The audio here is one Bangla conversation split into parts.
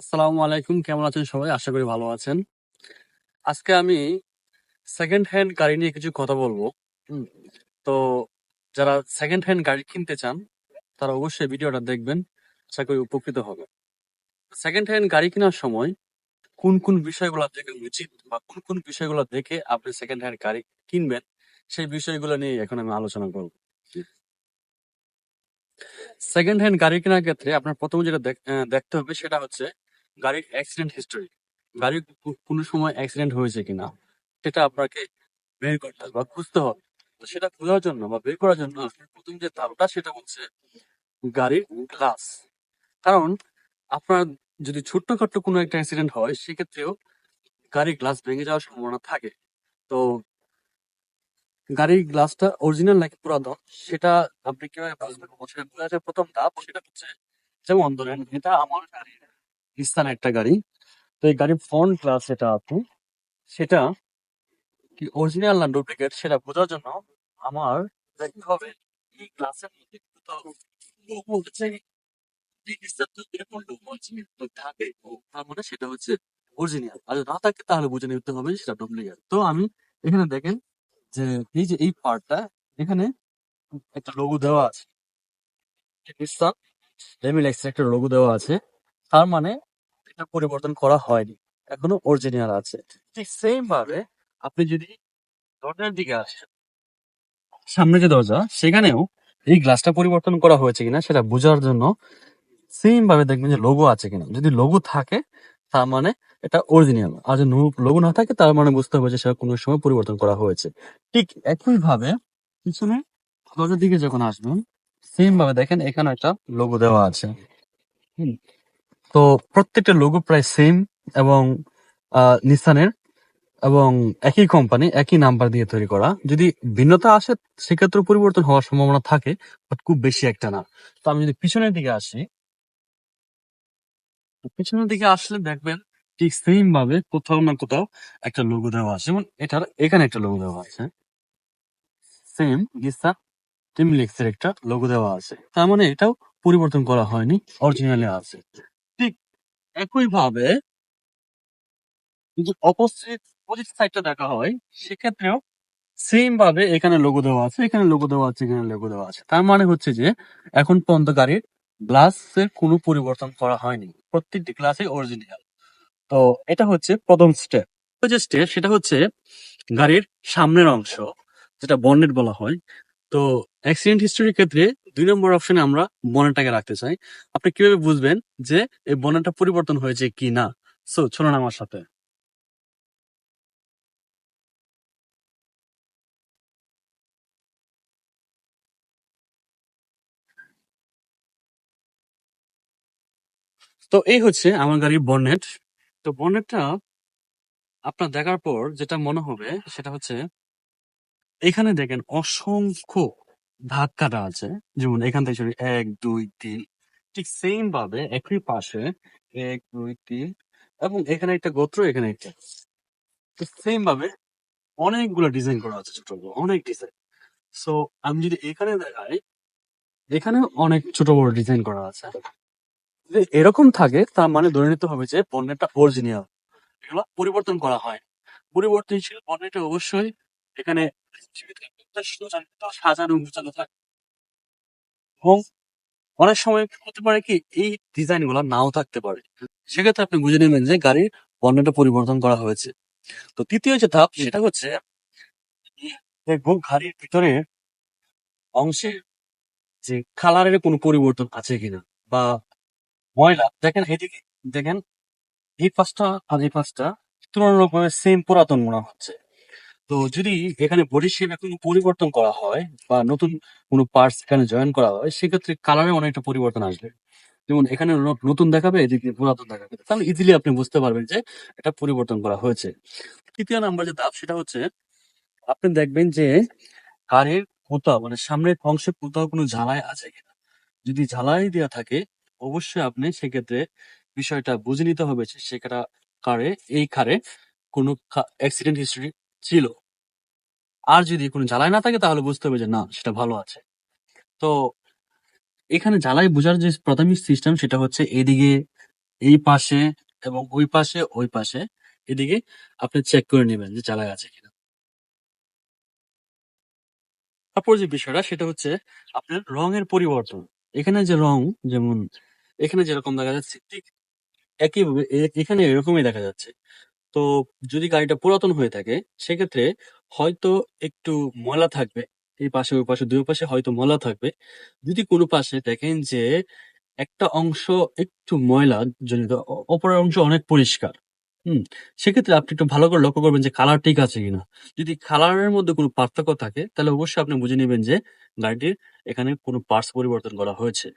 আসসালামু আলাইকুম, কেমন আছেন সবাই? আশা করি ভালো আছেন। আজকে আমি সেকেন্ড হ্যান্ড গাড়ি নিয়ে কিছু কথা বলব। তো যারা সেকেন্ড হ্যান্ড গাড়ি কিনতে চান, তারা অবশ্যই ভিডিওটা দেখবেন, আশা করি উপকৃত হবে। সেকেন্ড হ্যান্ড গাড়ি কেনার সময় কোন কোন বিষয়গুলো দেখা উচিত বা কোন কোন বিষয়গুলো দেখে আপনি সেকেন্ড হ্যান্ড গাড়ি কিনবেন, সেই বিষয়গুলো নিয়ে এখন আমি আলোচনা করব। সেকেন্ড হ্যান্ড গাড়ি কেনার ক্ষেত্রে আপনার প্রথমে যেটা দেখ- দেখতে হবে সেটা হচ্ছে গাড়ির অ্যাক্সিডেন্ট হিস্টোরি গাড়ির কোনো সময় অ্যাক্সিডেন্ট হয়েছে কিনা, সেটা আপনাকে বের করতে হবে বা খুঁজতে হবে। সেটা খোঁজার জন্য বা বের করার জন্য প্রথম যে ধাপটা সেটা হচ্ছে গাড়ির গ্লাস কারণ আপনার যদি ছোট্টখাট্ট কোনো একটা অ্যাক্সিডেন্ট হয়, সেক্ষেত্রেও গাড়ির গ্লাস ভেঙে যাওয়ার সম্ভাবনা থাকে। তো গাড়ির গ্লাসটা অরিজিনাল নাকি পুরাতন সেটা আপনি কীভাবে বুঝবেন প্রথম ধাপ, সেটা হচ্ছে যেমন ধরেন, এটা আমার গাড়ির নিস্তান একটা গাড়ি। তো এই গাড়ির ফ্রন্ট গ্লাস যেটা আছে, সেটা কি অরিজিনাল না ডুপ্লিকেট সেটা বোঝার জন্য আমার হবে এই গ্লাসের মধ্যে তার মানে সেটা হচ্ছে অরিজিনাল আর না তাহলে বুঝে নিতে হবে সেটা তো আমি এখানে দেখেন যে এই যে এই এখানে একটা লোগো দেওয়া আছে। একটা লোগো দেওয়া আছে। তার মানে এটা পরিবর্তন করা হয়নি। এখনও অরিজিনাল আছে। ঠিক সেম ভাবে আপনি যদি দরজার দিকে আসেন, সামনে যে দরজা, সেখানেও এই গ্লাসটা পরিবর্তন করা হয়েছে কিনা সেটা বোঝার জন্য সেম ভাবে দেখবেন যে লোগো আছে কিনা। যদি লোগো থাকে, তার মানে এটা অরিজিনাল আর যদি লোগো না থাকে, তার মানে বুঝতে হবে যে সেটা কোনো সময় পরিবর্তন করা হয়েছে। ঠিক একই ভাবে পিছনে দরজার দিকে যখন আসবেন সেম ভাবে দেখেন এখানে একটা লোগো দেওয়া আছে। তো প্রত্যেকটা লোগো প্রায় সেম এবং নিসানের এবং একই কোম্পানি একই নাম্বার দিয়ে তৈরি করা। যদি ভিন্নতা আসে সেক্ষেত্রে পরিবর্তন হওয়ার সম্ভাবনা থাকে বাট খুব বেশি একটা না। তো আমি যদি পিছনের দিকে আসি পিছনের দিকে আসলে দেখবেন ঠিক সেম ভাবে কোথাও না কোথাও একটা লোগো দেওয়া আছে। যেমন এটার, এখানে একটা লোগো দেওয়া আছে। সেম গিসা টিমলিক্স এর একটা লোগো দেওয়া আছে। তার মানে এটাও পরিবর্তন করা হয়নি অরিজিনালি আছে। ঠিক একই ভাবে যদি অপোজিট অপোজিট সাইডটা দেখা হয়, সেক্ষেত্রেও সেম ভাবে এখানে লোগো দেওয়া আছে, এখানে লোগো দেওয়া আছে, এখানে লোগো দেওয়া আছে। তার মানে হচ্ছে যে, এখন পর্যন্ত গাড়ির গ্লাসের কোনো পরিবর্তন করা হয়নি। প্রত্যেকটি গ্লাসে অরিজিনাল তো এটা হচ্ছে প্রথম স্টেপ যে স্টেপ সেটা হচ্ছে গাড়ির সামনের অংশ, যেটা বনেট বলা হয় তো অ্যাক্সিডেন্ট হিস্টোরির ক্ষেত্রে দুই নম্বর অপশনে আমরা বনেটটাকে রাখতে চাই। আপনি কীভাবে বুঝবেন যে এই বনেটটা পরিবর্তন হয়েছে কি না? সো চলুন আমার সাথে। তো এই হচ্ছে আমার গাড়ির বনেট। তো বনেটটা আপনার দেখার পর যেটা মনে হবে সেটা হচ্ছে এখানে দেখেন অসংখ্য দাগ কাটা আছে। যেমন এখান থেকে শুরু এক, দুই, তিন। ঠিক সেম ভাবে একই পাশে এক, দুই, তিন এবং এখানে একটা গোত্র, এখানে একটা তো সেম ভাবে অনেকগুলো ডিজাইন করা আছে ছোট বড়, অনেক ডিজাইন সো আমি যদি এখানে দেখাই, এখানে অনেক ছোট বড় ডিজাইন করা আছে। যদি এরকম থাকে, তার মানে ধরে নিতে হবে যে পণ্যটা অরিজিনাল এগুলো পরিবর্তন করা হয়। পরিবর্তনশীল পণ্যটা অবশ্যই এখানে সাজানো গুছানো থাকে। এবং অনেক সময় হতে পারে কি, এই ডিজাইনগুলো নাও থাকতে পারে। সেক্ষেত্রে আপনি বুঝে নেবেন যে গাড়ির পণ্যটা পরিবর্তন করা হয়েছে। তো তৃতীয় যে ধাপ, সেটা হচ্ছে দেখব গাড়ির ভিতরে অংশে যে কালারের কোনো পরিবর্তন আছে কিনা। বা ময়লা, দেখেন এদিকে, দেখেন এই পাঁচটা আর এই পাঁচটা তুলনামূলকভাবে সেম পুরাতন মনে হচ্ছে। তো যদি এখানে বডি শেপে কোনো পরিবর্তন করা হয় বা নতুন কোনো পার্টস এখানে জয়েন করা হয়, সেক্ষেত্রে কালারে অনেকটা পরিবর্তন আসবে। যেমন এখানে নতুন দেখাবে, এদিকে পুরাতন দেখাবে। তাহলে ইজিলি আপনি বুঝতে পারবেন যে এটা পরিবর্তন করা হয়েছে। তৃতীয় নাম্বার যে ধাপ, সেটা হচ্ছে আপনি দেখবেন যে গাড়ির কোথাও মানে সামনের অংশে কোথাও কোনো ঝালাই আছে কিনা। যদি ঝালাই দেওয়া থাকে, অবশ্যই আপনি সেক্ষেত্রে বিষয়টা বুঝে নিতে হবে যে সেটা কারে, এই কারে কোনো অ্যাক্সিডেন্ট হিস্ট্রি ছিল। আর যদি কোনো জ্বালাই না থাকে, তাহলে বুঝতে হবে যে না, সেটা ভালো আছে। তো এখানে জ্বালাই বোঝার যে প্রাথমিক সিস্টেম সেটা হচ্ছে এদিকে এই পাশে এবং ওই পাশে ওই পাশে, এদিকে আপনি চেক করে নেবেন যে চালায় আছে কিনা। তারপর যে বিষয়টা, সেটা হচ্ছে আপনার রঙের পরিবর্তন। এখানে যে রং, যেমন এখানে যেরকম দেখা যাচ্ছে, ঠিক একইভাবে এখানে এরকমই দেখা যাচ্ছে। তো যদি গাড়িটা পুরাতন হয়ে থাকে, সেক্ষেত্রে হয়তো একটু ময়লা থাকবে, এই পাশে, ওই পাশে, দুই পাশে হয়তো ময়লা থাকবে। যদি কোনো পাশে দেখেন যে একটা অংশ একটু ময়লা জনিত অপরের অংশ অনেক পরিষ্কার, হুম, সেক্ষেত্রে আপনি একটু ভালো করে লক্ষ্য করবেন যে কালার ঠিক আছে কিনা। যদি কালারের মধ্যে কোনো পার্থক্য থাকে, তাহলে অবশ্যই আপনি বুঝে নেবেন যে গাড়িটির এখানে কোনো পার্টস পরিবর্তন করা হয়েছে।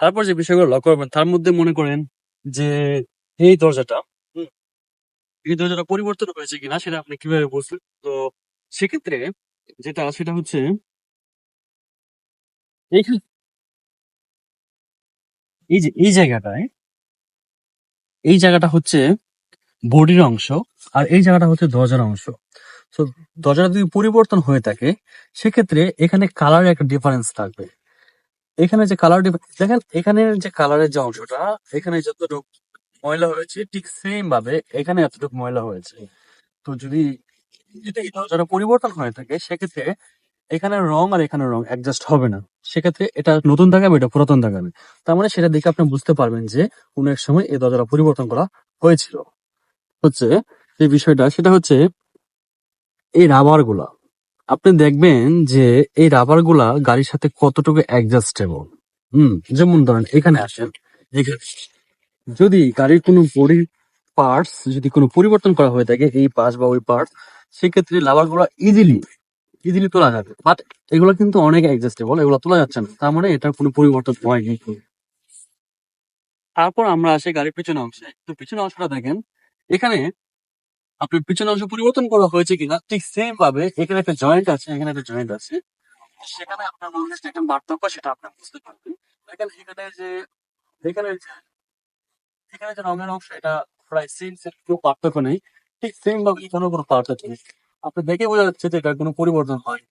তারপর যে বিষয়গুলো লক্ষ্য করবেন, তার মধ্যে মনে করেন যে এই দরজাটা হুম, এই পরিবর্তন হয়েছে কিনা সেটা আপনি কীভাবে বুঝবেন তো সেক্ষেত্রে যেটা সেটা হচ্ছে এই যে এই জায়গাটায় এই জায়গাটা হচ্ছে বডির অংশ আর এই জায়গাটা হচ্ছে দরজার অংশ। তো দরজাটা যদি পরিবর্তন হয়ে থাকে সেক্ষেত্রে এখানে কালার একটা ডিফারেন্স থাকবে। এখানে যে কালার দেখেন এখানে যে কালারের যে অংশটা এখানে যতটুকু ময়লা হয়েছে, ঠিক সেম ভাবে এখানে এতটুকু ময়লা হয়েছে। তো যদি দরজাটা পরিবর্তন হয়ে থাকে, সেক্ষেত্রে এখানে রং আর এখানে রং অ্যাডজাস্ট হবে না। সেক্ষেত্রে এটা নতুন দেখাবে এটা পুরাতন দেখাবে তার মানে সেটা দেখে আপনি বুঝতে পারবেন যে কোনো এক সময় এই দরজাটা পরিবর্তন করা হয়েছিল। হচ্ছে যে বিষয়টা, সেটা হচ্ছে এই রাবারগুলা। আপনি দেখবেন যে এই রাবারগুলা গাড়ির সাথে কতটুকু অ্যাডজাস্টেবল হুম, যেমন ধরেন এখানে আসেন, এখানে যদি গাড়ির কোনো বডি পার্টস যদি কোনো পরিবর্তন করা হয়ে থাকে, এই পাশ বা ওই পার্টস সেক্ষেত্রে রাবারগুলা ইজিলি ইজিলি তোলা যাবে। বাট এগুলো কিন্তু অনেক অ্যাডজাস্টেবল এগুলো তোলা যাচ্ছে না। তার মানে এটার কোনো পরিবর্তন হয়নি। তারপর আমরা আসি গাড়ির পিছনে অংশে। তো পিছনে অংশটা দেখেন, এখানে আপনার পিছনে অংশ পরিবর্তন করা হয়েছে কিনা, ঠিক সেম ভাবে এখানে একটা জয়েন্ট আছে, এখানে একটা জয়েন্ট আছে। সেখানে আপনার মনে একটা পার্থক্য, সেটা আপনি বুঝতে পারবেন। দেখেন এখানে যে, এখানে এখানে যে রঙের অংশ, এটা প্রায় সেম সেম কোনো পার্থক্য নেই। ঠিক সেম ভাবে কোনো কোনো পার্থক্য নেই। আপনি দেখে বোঝা যাচ্ছে যে কোনো পরিবর্তন হয়।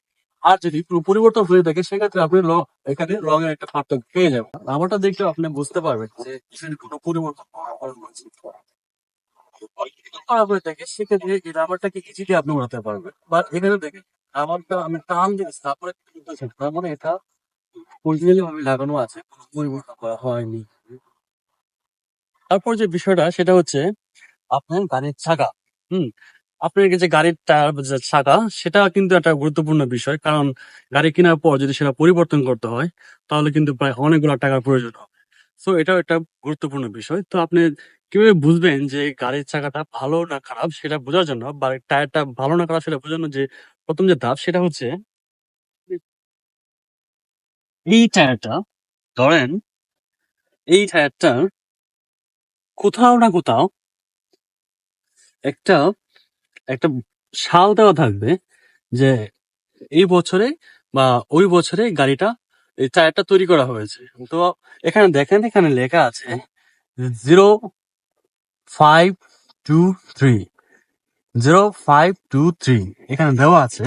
আর যদি পরিবর্তন হয়ে থাকে, সেক্ষেত্রে আপনি এখানে রঙের একটা পার্থক্য পেয়ে যাবেন। আমারটা দেখলে আপনি বুঝতে পারবেন যে কোনো পরিবর্তন রাবারটাকে আপনি এখানে দেখেন রাবারটা আমি টান তারপরে তার মানে এটা ভাবে লাগানো আছে পরিবর্তন করা হয়নি। তারপর যে বিষয়টা, সেটা হচ্ছে আপনার গাড়ির চাকা। হুম? আপনার যে গাড়ির টায়ার যে চাকা, সেটা কিন্তু একটা গুরুত্বপূর্ণ বিষয়। কারণ গাড়ি কেনার পর যদি সেটা পরিবর্তন করতে হয়, তাহলে কিন্তু প্রায় অনেকগুলো টাকার প্রয়োজন হবে। সো এটাও একটা গুরুত্বপূর্ণ বিষয়। তো আপনি কীভাবে বুঝবেন যে গাড়ির চাকাটা ভালো না খারাপ, সেটা বোঝার জন্য বা টায়ারটা ভালো না খারাপ, সেটা বোঝার জন্য যে প্রথম যে ধাপ, সেটা হচ্ছে এই টায়ারটা, ধরেন এই টায়ারটা কোথাও না কোথাও একটা একটা সাল দেওয়া থাকবে যে এই বছরে বা ওই বছরে গাড়িটা, এই টায়ারটা তৈরি করা হয়েছে। তো এখানে দেখেন, এখানে লেখা আছে zero five two three, zero five two three. এখানে দেওয়া আছে।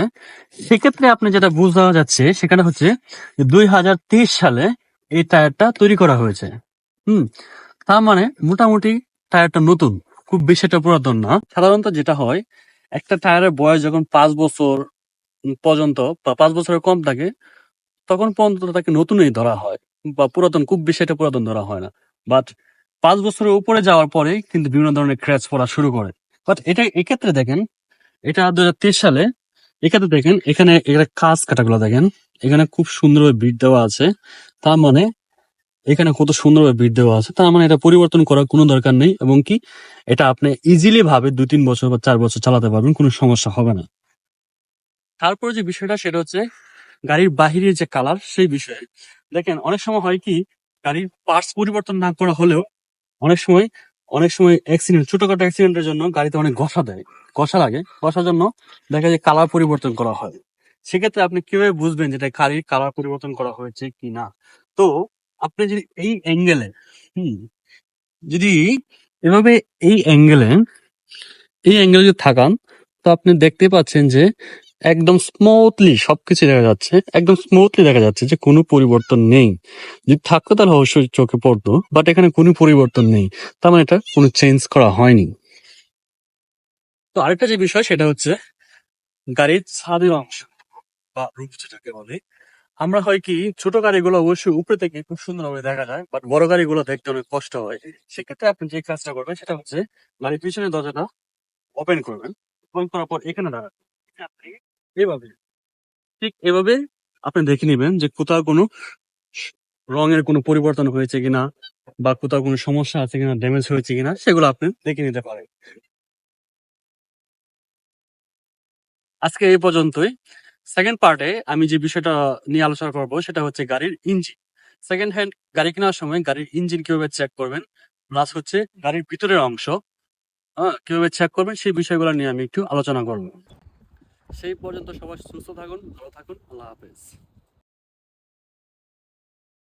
সেক্ষেত্রে আপনি যেটা বোঝা যাচ্ছে, সেখানে হচ্ছে দুই হাজার তেইশ সালে এই টায়ারটা তৈরি করা হয়েছে। হুম? তার মানে মোটামুটি টায়ারটা নতুন, খুব বেশি একটা পুরাতন না। সাধারণত যেটা হয়, একটা টায়ারের বয়স যখন পাঁচ বছর পর্যন্ত বা পাঁচ বছরের কম থাকে, তখন পর্যন্ত তাকে নতুনই ধরা হয় বা পুরাতন, খুব বেশি একটা পুরাতন ধরা হয় না। বাট পাঁচ বছরের উপরে যাওয়ার পরে কিন্তু বিভিন্ন ধরনের ক্র্যাচ পড়া শুরু করে। বাট এটা এক্ষেত্রে দেখেন, এটা দু হাজার তেইশ সালে, এক্ষেত্রে দেখেন, এখানে এখানে কাজ কাটাগুলো দেখেন, এখানে খুব সুন্দরভাবে বিট দেওয়া আছে। তার মানে এখানে কত সুন্দরভাবে বিট দেওয়া আছে। তার মানে এটা পরিবর্তন করার কোনো দরকার নেই এবং কি এটা আপনি ইজিলি ভাবে দুই, তিন বছর বা চার বছর চালাতে পারবেন, কোনো সমস্যা হবে না। তারপরে যে বিষয়টা সেটা হচ্ছে গাড়ির বাহিরের যে কালার সেই বিষয়ে। দেখেন, অনেক সময় হয় কি, গাড়ির পার্টস পরিবর্তন না করা হলেও অনেক সময় অনেক সময় অ্যাক্সিডেন্ট ছোটখাটো অ্যাক্সিডেন্টের জন্য গাড়িতে অনেক ঘষা দেয়, ঘষা লাগে। ঘষার জন্য দেখা যায় কালার পরিবর্তন করা হয়। সেক্ষেত্রে আপনি কীভাবে বুঝবেন যেটা গাড়ির কালার পরিবর্তন করা হয়েছে কি না তো আপনি যদি এই অ্যাঙ্গেলে হুম, যদি এভাবে এই অ্যাঙ্গেলে এই অ্যাঙ্গেলে যদি থাকান, তো আপনি দেখতে পাচ্ছেন যে একদম স্মুথলি সবকিছু দেখা যাচ্ছে, একদম স্মুথলি দেখা যাচ্ছে যে কোনো পরিবর্তন নেই। যদি থাকতো তাহলে অবশ্যই চোখে পড়তো বাট এখানে কোনো পরিবর্তন নেই। তার মানে এটা কোনো চেঞ্জ করা হয়নি। তো আরেকটা যে বিষয়, সেটা হচ্ছে গাড়ির ছাদের অংশ, বা রূপ যেটাকে বলে। আমরা হয় কি, ছোট গাড়িগুলো অবশ্যই উপরে থেকে খুব সুন্দরভাবে দেখা যায় বাট বড় গাড়িগুলো দেখতে অনেক কষ্ট হয়। সেক্ষেত্রে আপনি যে কাজটা করবেন সেটা হচ্ছে গাড়ির পিছনে দরজাটা ওপেন করবেন ওপেন করার পর এখানে দাঁড়াবেন। এভাবে, ঠিক এভাবে আপনি দেখে নেবেন যে কোথাও কোনো রঙের কোনো পরিবর্তন হয়েছে কিনা বা কোথাও কোনো সমস্যা আছে কিনা ড্যামেজ হয়েছে কিনা, সেগুলো আপনি দেখে নিতে পারেন। আজকে এই পর্যন্তই। সেকেন্ড পার্টে আমি যে বিষয়টা নিয়ে আলোচনা করব সেটা হচ্ছে গাড়ির ইঞ্জিন। সেকেন্ড হ্যান্ড গাড়ি কেনার সময় গাড়ির ইঞ্জিন কীভাবে চেক করবেন? প্লাস হচ্ছে গাড়ির ভিতরের অংশ হ্যাঁ কীভাবে চেক করবেন? সেই বিষয়গুলো নিয়ে আমি একটু আলোচনা করব। সেই পর্যন্ত সবাই সুস্থ থাকুন, ভালো থাকুন, আল্লাহ হাফেজ।